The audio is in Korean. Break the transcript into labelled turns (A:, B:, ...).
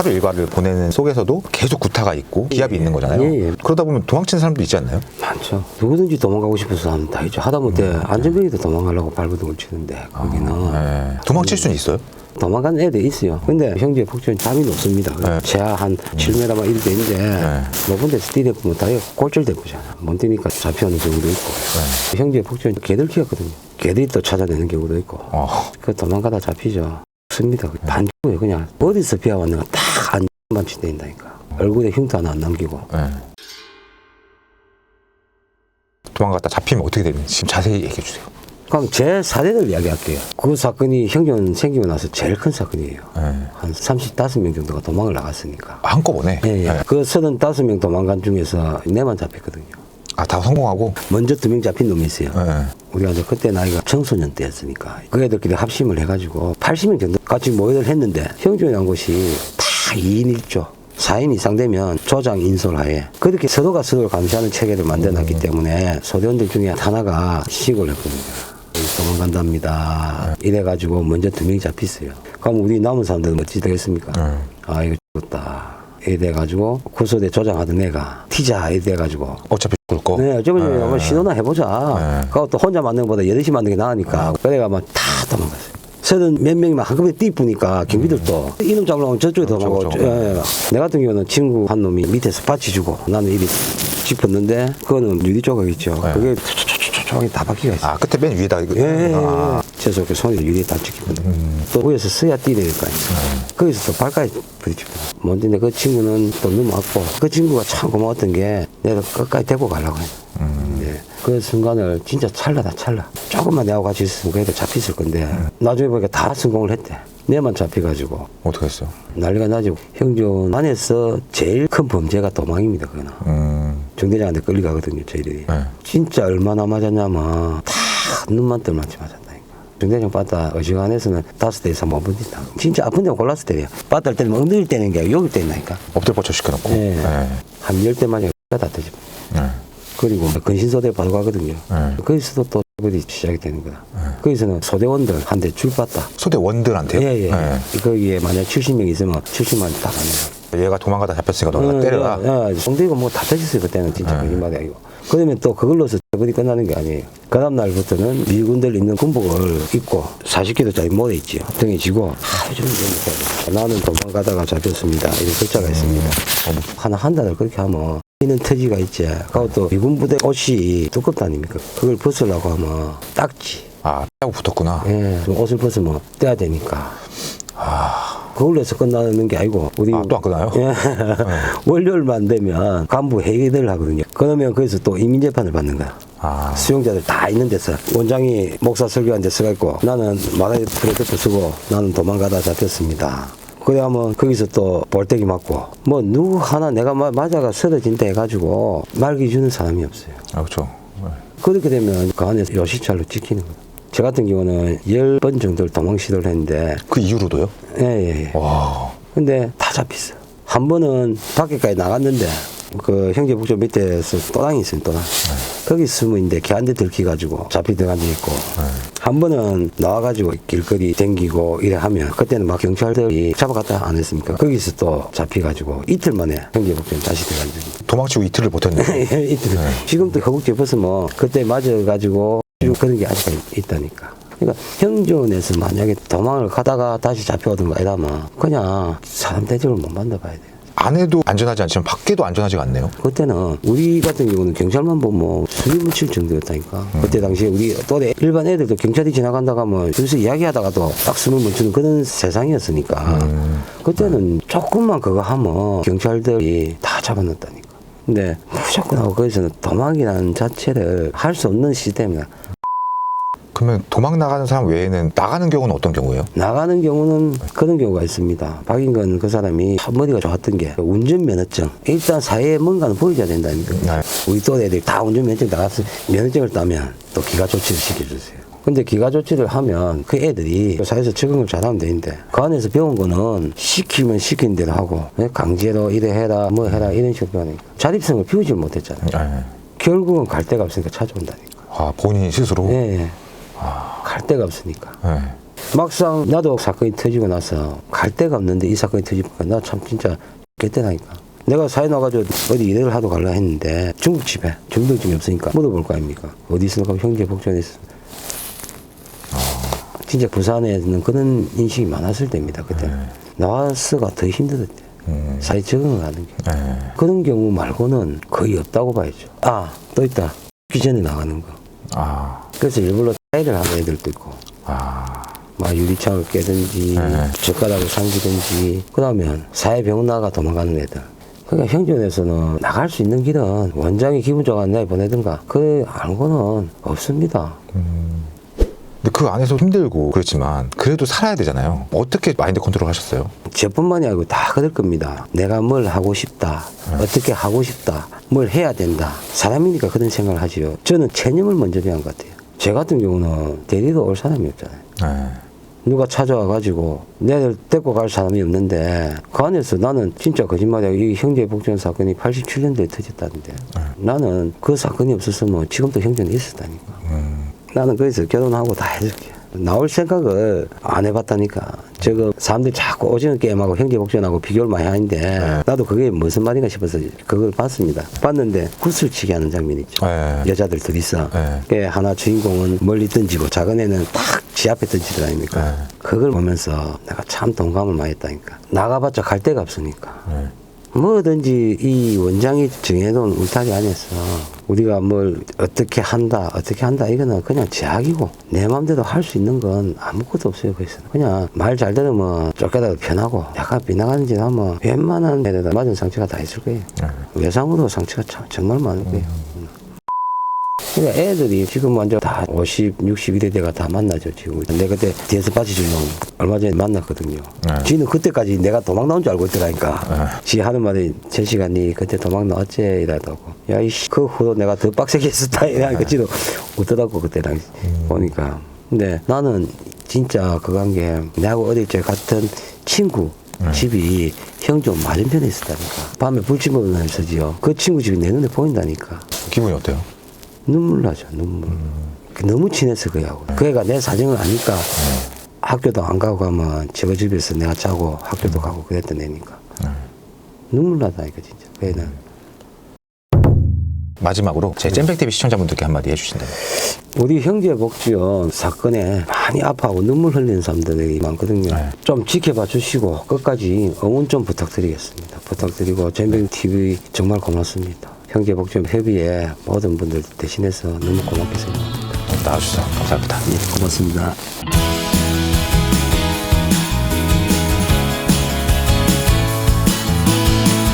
A: 하루 일과를 보내는 속에서도 계속 구타가 있고 기압이 있는 거잖아요.
B: 예, 예.
A: 그러다 보면 도망치는 사람도 있지 않나요?
B: 많죠. 누구든지 도망가고 싶어서 하는 다 있죠. 하다못해
A: 음.
B: 안전벨리도 도망가려고 발버둥을 치는데 거기는
A: 네. 도망칠 수는 있어요.
B: 도망가는 애들 있어요. 근데 형제 폭주는 잠이 높습니다.
A: 네.
B: 제하 한 7m만 이렇게 되는데
A: 네.
B: 높은 데서 뛰대보면 다리가 골절되고잖아. 못 뛰니까 잡혀오는 경우도 있고. 형제 폭주는 개들 키웠거든요. 개들이 또 찾아내는 경우도 있고.
A: 어.
B: 그 도망가다 잡히죠. 습니다. 반죽이에요. 그냥 어디서 비와왔는가 딱 안만 치대인다니까. 얼굴에 흉터 하나 안 남기고.
A: 네. 도망갔다 잡히면 어떻게 되는지 자세히 얘기해 주세요.
B: 그럼 제 사례를 이야기할게요. 그 사건이 형전 생기고 나서 제일 큰 사건이에요.
A: 네.
B: 한 35명 정도가 도망을 나갔으니까.
A: 한꺼번에.
B: 예, 예.
A: 네.
B: 그 35명 도망간 중에서 내만 잡혔거든요.
A: 아, 다 성공하고.
B: 먼저 두 명 잡힌 놈이 있어요.
A: 네.
B: 우리가 이제 그때 나이가 청소년 때였으니까 그 애들끼리 합심을 해가지고 80명 정도 같이 모여들 했는데 형준이란 곳이 다 2인 1조 4인 이상 되면 조장 인솔하에 그렇게 서로가 서로를 감시하는 체계를 만들어놨기 때문에 소대원들 중에 하나가 신고를 했거든요. 도망간답니다. 이래가지고 먼저 두 명이 잡혔어요. 그럼 우리 남은 사람들은 어찌 되겠습니까?
A: 네.
B: 아 이거 죽었다. 이래가지고 구소대 조장하던 애가 티자 이래가지고
A: 어차피 죽을 거.
B: 네, 어쩌면
A: 네.
B: 한번 시도나 해보자.
A: 네.
B: 또 혼자 만드는 것보다 여럿이 만드는 게 나으니까. 그래가 막다 도망갔어요. 서른 몇 명이만 한꺼번에 뛰쁘니까 경비들도 이놈 잡으려고 저쪽에
A: 그렇죠,
B: 도망가고.
A: 그렇죠.
B: 예, 예. 내 같은 경우는 친구 한 놈이 밑에서 받치 주고 나는 이리 짚었는데 그거는 유리 조각 있죠.
A: 네.
B: 그게 촉촉촉촉촉이 다 바퀴가 있어요.
A: 아, 끝에 맨 위에다 이거.
B: 예, 예, 예.
A: 아,
B: 최소 그 손이 유리에 다 찍히거든.
A: 음.
B: 또 위에서 서야 뛰니까. 거기서 또 발까지 부딪히고. 뭔데 그 친구는 또 넘어왔고 그 친구가 참 고마웠던 게 내가 끝까지 데리고 가려고 해.
A: 음.
B: 네. 그 순간을 진짜 찰나다 찰나. 조금만 내하고 같이 있으면 그래도 잡혔을 건데 나중에 보니까 다 성공을 했대. 내만 잡혀가지고
A: 어떻게 했어요?
B: 난리가 나죠. 형전 안에서 제일 큰 범죄가 도망입니다. 그거는.
A: 음.
B: 정대장한테 끌려가거든요. 저희들이.
A: 네.
B: 진짜 얼마나 맞았냐면 다 눈만 뜰만치 맞았다니까. 정대장 빠따 어지간해서는 다섯 대 이상 못 버틴다. 진짜 아픈 데만 골랐을 때요. 빠따를 때리면 엉덩이를 때리는 게 아니라 여기 때린다니까.
A: 엎드려 뻗쳐 시켜놓고.
B: 네.
A: 네.
B: 한열 대만이 다 터집니다.
A: 네.
B: 그리고 근신소대 바로 가거든요.
A: 네.
B: 거기서도 또 그들이 시작이 되는 거다. 거기서는 소대원들 한대줄 받다.
A: 소대 원들한테요?
B: 예, 예.
A: 네.
B: 거기에 만약 70명 있으면 70만 다 가는
A: 얘가 도망가다 잡혔으니까 너가
B: 거야.
A: 때려라.
B: 예, 예. 송대가 뭐다 터졌어요, 그때는 진짜
A: 네.
B: 거짓말이 아니고. 그러면 또 그걸로서 그이 끝나는 게 아니에요. 그 다음 날부터는 미군들 입는 군복을 입고 40kg짜리 모래 있지요. 등에 지고 하루 종일 이렇게 나는 도망가다가 잡혔습니다. 이런 글자가 있습니다. 한한 달을 그렇게 하면 있는 터지가 있지. 그리고 또 미군 부대 옷이 두껍다 아닙니까? 그걸 벗으려고 하면 딱지.
A: 아, 하고 붙었구나.
B: 예, 좀 옷을 벗으면 떼야 되니까. 그걸로 해서 끝나는 게 아니고 우리
A: 아, 또안 끝나요?
B: 예. 월요일만 되면 간부 회의를 하거든요. 그러면 거기서 또 이민 재판을 받는 거야.
A: 아,
B: 수용자들 다 있는 데서 원장이 목사 설교한 데 서가 있고 나는 마라이 프로젝트 쓰고 나는 도망가다 잡혔습니다. 그래 하면 거기서 또 볼때기 맞고 뭐 누구 하나 내가 마- 맞아가 쓰러진다 해가지고 말기 주는 사람이 없어요.
A: 아 그렇죠. 네.
B: 그렇게 되면 그 안에서 요시찰로 지키는 거예요. 저 같은 경우는 열 번 정도를 도망 시도를 했는데
A: 그 이후로도요?
B: 예, 예, 예.
A: 와,
B: 근데 다 잡혔어. 한 번은 밖에까지 나갔는데 그 형제 북쪽 밑에서 또랑이 있어요, 또랑. 거기 숨어 있는데 걔한테 들키가지고 잡히 들어간 적 있고. 한 번은 나와가지고 길거리 댕기고 이래 하면 그때는 막 경찰들이 잡아갔다 안 했습니까? 거기서 또 잡혀가지고 이틀 만에 형제 북쪽 다시 들어간 적이.
A: 도망치고 이틀을 버텼네.
B: 이틀. 지금도 허벅지 벗으면 그때 맞아가지고 쭉 그런 게 아직 있다니까. 그러니까 형전에서 만약에 도망을 가다가 다시 잡혀오든가 이러면 그냥 사람 대접을 못 받아봐야 돼요.
A: 안에도 안전하지 않지만 밖에도 안전하지가 않네요.
B: 그때는 우리 같은 경우는 경찰만 보면 숨이 묻힐 정도였다니까. 그때 당시에 우리 또래 일반 애들도 경찰이 지나간다고 하면 줄서 이야기하다가도 딱 숨을 멈추는 그런 세상이었으니까. 그때는 조금만 그거 하면 경찰들이 다 잡아놨다니까. 근데 무조건 하고 거기서는 도망이라는 자체를 할 수 없는 시스템이야.
A: 그러면 도망 나가는 사람 외에는 나가는 경우는 어떤 경우예요?
B: 나가는 경우는 그런 경우가 있습니다. 박인건 그 사람이 머리가 좋았던 게 운전면허증. 일단 사회에 뭔가는 보여줘야 된다니까.
A: 네.
B: 우리 또래 애들이 다 운전면허증 나가서 면허증을 따면 또 기가 조치를 시켜주세요. 근데 기가 조치를 하면 그 애들이 그 사회에서 적응을 잘하면 되는데 그 안에서 배운 거는 시키면 시킨 대로 하고 예, 강제로 이래 해라 뭐 해라 이런 식으로 배우니까 자립성을 피우질 못했잖아요.
A: 네.
B: 결국은 갈 데가 없으니까 찾아온다니까.
A: 아 본인이 스스로.
B: 예, 예. 갈 데가 없으니까.
A: 네.
B: 막상 나도 사건이 터지고 나서 갈 데가 없는데 이 사건이 터지니까 나 참 진짜 깼대나니까. 내가 사회 나가지고 어디 일을 하러 갈라 했는데 중국 집에 중동집이 없으니까 물어볼 거 아닙니까? 어디 있으니까 형제 복전에서 진짜 부산에는 그런 인식이 많았을 때입니다. 그때 나와서가 더 힘들었대.
A: 음.
B: 사회 적응을 하는 게.
A: 네.
B: 그런 경우 말고는 거의 없다고 봐야죠. 아, 또 있다. 기 전에 나가는 거.
A: 아,
B: 그래서 일부러 차이를 하는 애들도 있고,
A: 아,
B: 막 유리창을 깨든지,
A: 네.
B: 젓가락을 삼기든지, 그러면 사회 병 나가 도망가는 애들. 그러니까 형전에서는 나갈 수 있는 길은 원장이 기분 좋아하는 날 보내든가, 그 알고는 없습니다.
A: 근데 그 안에서 힘들고 그렇지만 그래도 살아야 되잖아요. 어떻게 마인드 컨트롤 하셨어요?
B: 저뿐만이 아니고 다 그럴 겁니다. 내가 뭘 하고 싶다. 어떻게 하고 싶다. 뭘 해야 된다. 사람이니까 그런 생각을 하지요. 저는 체념을 먼저 배운 것 같아요. 제 같은 경우는 데리러 올 사람이 없잖아요.
A: 네.
B: 누가 찾아와 가지고 내를 데리고 갈 사람이 없는데 그 안에서 나는 진짜 거짓말이야. 이 형제 복전 사건이 87년도에 터졌다는데 나는 그 사건이 없었으면 지금도 형제는 있었다니까.
A: 음,
B: 나는 그래서 결혼하고 다 해줄게. 나올 생각을 안 해봤다니까. 저거 사람들이 자꾸 오징어 게임하고 형제 복전하고 비교를 많이 하는데 나도 그게 무슨 말인가 싶어서 그걸 봤습니다. 봤는데 구슬치기 하는 장면 있죠.
A: 네.
B: 여자들 둘이서
A: 네.
B: 그 하나 주인공은 멀리 던지고 작은 애는 딱지 앞에 던지더라 아닙니까?
A: 네.
B: 그걸 보면서 내가 참 동감을 많이 했다니까. 나가봤자 갈 데가 없으니까.
A: 네.
B: 뭐든지 이 원장이 정해놓은 울타리 안에서 우리가 뭘 어떻게 한다 어떻게 한다 이거는 그냥 제약이고 내 마음대로 할 수 있는 건 아무것도 없어요 거기서 그냥 말 잘 들으면 쫓겨다가 편하고 약간 빗나가는 짓 하면 웬만한 애들다 맞은 상처가 다 있을 거예요.
A: 네.
B: 외상으로 상처가 참, 정말 많을 거예요 그러니까 애들이 지금 완전 다 50, 60, 이대 대가 다 만나죠, 지금. 내가 그때 뒤에서 빠지주려고 얼마 전에 만났거든요.
A: 네.
B: 지는 그때까지 내가 도망 나온 줄 알고 있더라니까. 지 하는 말이 전 시간이 그때 도망 나왔지? 이러다고. 야, 이씨, 그 후로 내가 더 빡세게 했었다. 이러니까 지도 웃더라고, 그때 당시 보니까. 근데 나는 진짜 한게 내하고 어릴 적 같은 친구 집이 형 좀 맞은편에 있었다니까. 밤에 불침번을 했었지요. 그 친구 집이 내 눈에 보인다니까.
A: 기분이 어때요?
B: 눈물 나죠, 눈물. 그 너무 친해서 그 애하고. 그 애가 내 사정을 아니까 학교도 안 가고 가면 저거 집에서 내가 자고 학교도 가고 그랬던 애니까. 눈물 나다니까, 진짜. 그 애는.
A: 마지막으로 제 잼백TV 시청자분들께 한마디 해주신다면.
B: 우리 형제 복지원 사건에 많이 아파하고 눈물 흘리는 사람들이 많거든요.
A: 네.
B: 좀 지켜봐 주시고 끝까지 응원 좀 부탁드리겠습니다. 부탁드리고 전병 TV 정말 고맙습니다. 형제 복지원 협의회 모든 분들 대신해서 너무 고맙게 생각합니다.
A: 나와주셔서 감사합니다.
B: 예, 고맙습니다.